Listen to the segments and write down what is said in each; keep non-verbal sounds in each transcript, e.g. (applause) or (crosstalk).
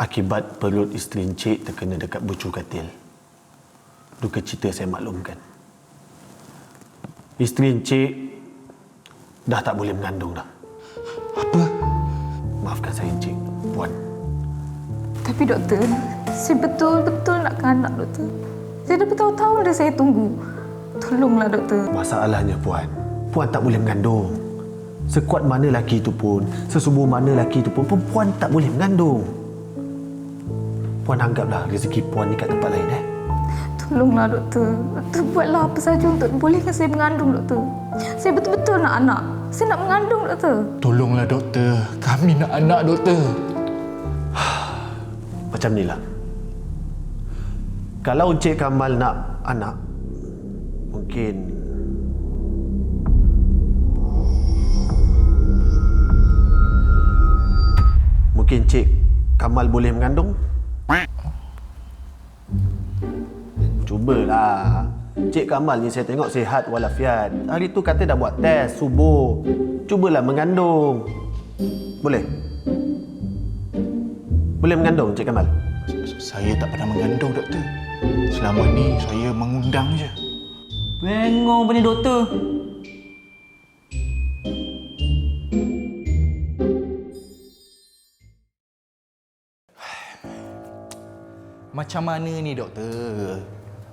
Akibat perut isteri Encik terkena dekat bucu katil. Duka cita saya maklumkan. Isteri Encik dah tak boleh mengandung dah. Apa? Maafkan saya Encik, Puan. Tapi doktor, saya betul-betul nakkan anak doktor. Saya dah bertahun-tahun dah saya tunggu. Tolonglah doktor. Masalahnya Puan, Puan tak boleh mengandung. Sekuat mana lelaki itu pun, sesubur mana lelaki itu pun, perempuan tak boleh mengandung. Puan anggaplah rezeki Puan ni kat tempat lain eh. Tolonglah doktor. Doktor buatlah apa saja untuk bolehkan saya mengandung doktor. Saya betul-betul nak anak. Saya nak mengandung doktor. Tolonglah doktor. Kami nak anak doktor. (sighs) Macam ni lah. Kalau Encik Kamal nak anak, mungkin mungkin Encik Kamal boleh mengandung? Cubalah. Encik Kamal ni saya tengok sihat walafiat. Hari tu kata dah buat test subuh. Cubalah mengandung. Boleh? Boleh mengandung Encik Kamal? Saya tak pernah mengandung doktor. Selama ni saya mengundang je. Bengong ni doktor? Macam mana ni doktor?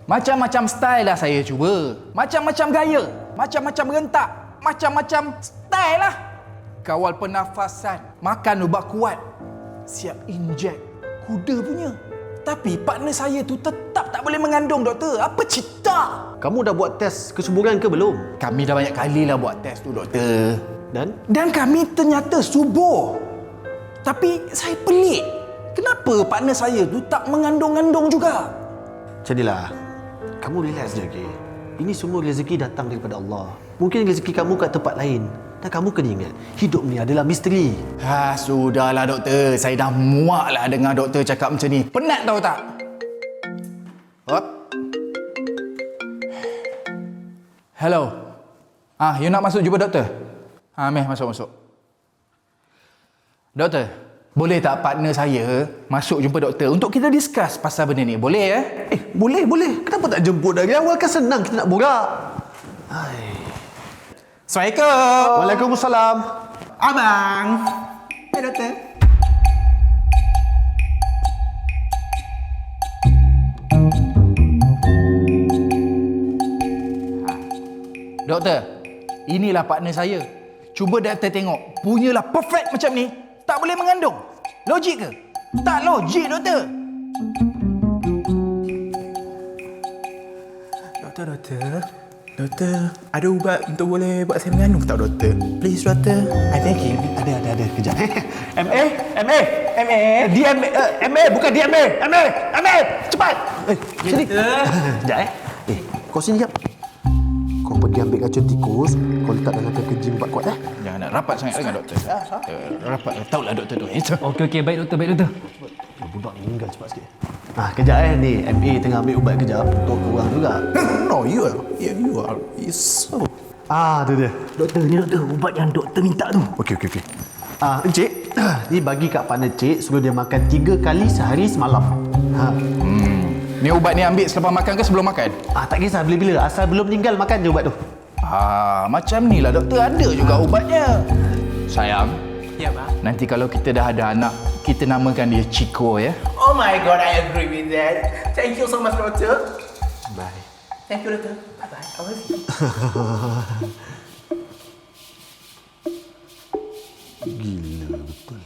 Macam-macam style lah saya cuba. Macam-macam gaya. Macam-macam rentak. Macam-macam style lah. Kawal pernafasan. Makan ubat kuat. Siap injek. Kuda punya. Tapi partner saya tu tetap tak boleh mengandung doktor. Apa cerita? Kamu dah buat test kesuburan ke belum? Kami dah banyak kali lah buat test tu doktor. Dan Dan kami ternyata subur. Tapi saya pelik. Kenapa partner saya tu tak mengandung-andung juga? jadilah kamu relax je okay? Ini semua rezeki datang daripada Allah. Mungkin rezeki kamu kat tempat lain. Dan kamu kena ingat, hidup ni adalah misteri. Ha, sudahlah doktor. Saya dah muak lah dengar doktor cakap macam ni. Penat tahu tak? Hop. Hello. Ah, you nak masuk jumpa doktor? Ah, meh masuk masuk. Doktor, boleh tak partner saya masuk jumpa doktor untuk kita discuss pasal benda ni? Boleh eh? Eh, boleh, boleh. Kenapa tak jemput dari awal? Kan senang kita nak borak. Hai. Assalamualaikum. Waalaikumsalam. Abang. Hai doktor. Ha. Doktor, inilah partner saya. Cuba doktor tengok. Punyalah perfect macam ni. Tak boleh mengandung. Logik ke? Tak logik, doktor. Doktor, doktor. Doktor, ada ubat untuk boleh buat saya mengandung tak doktor? Please doktor, I beg you. Ada, ada, ada. Kejap. (laughs) MA, MA, MA. DMA, uh, MA, bukan DMA. MA, MA. Cepat. Eh, sini. (laughs) Sekejap eh. Eh, kau sini jap. Kau pergi ambil kacau tikus, kau letak dalam keji empat kuat eh. Jangan nak rapat sangat dengan doktor. Eh, rapat. Tahulah doktor tu. Eh, (laughs) Okey okey baik doktor baik doktor. Budak ni meninggal cepat sikit. Ah, kejap eh ni. MA tengah ambil ubat kejap. Untuk korang juga. (clears throat) No, you are, yeah, you are, you so... Ah, tu dia. Doktor ni doktor ubat yang doktor minta tu. Okey, okey, okey. Ah, Encik, (clears throat) ni bagi kat partner Encik suruh dia makan tiga kali sehari semalam. Ha. Ni ubat ni ambil selepas makan ke sebelum makan? Ah, tak kisah bila-bila. Asal belum meninggal makan je ubat tu. Ah, macam ni lah doktor ada juga ubatnya. Sayang, Ya, bang. nanti kalau kita dah ada anak, kita namakan dia Chico ya. Oh my god, I agree with that. Thank you so much, doctor. Bye. Thank you, doctor. Bye-bye. I love you. Gila betul.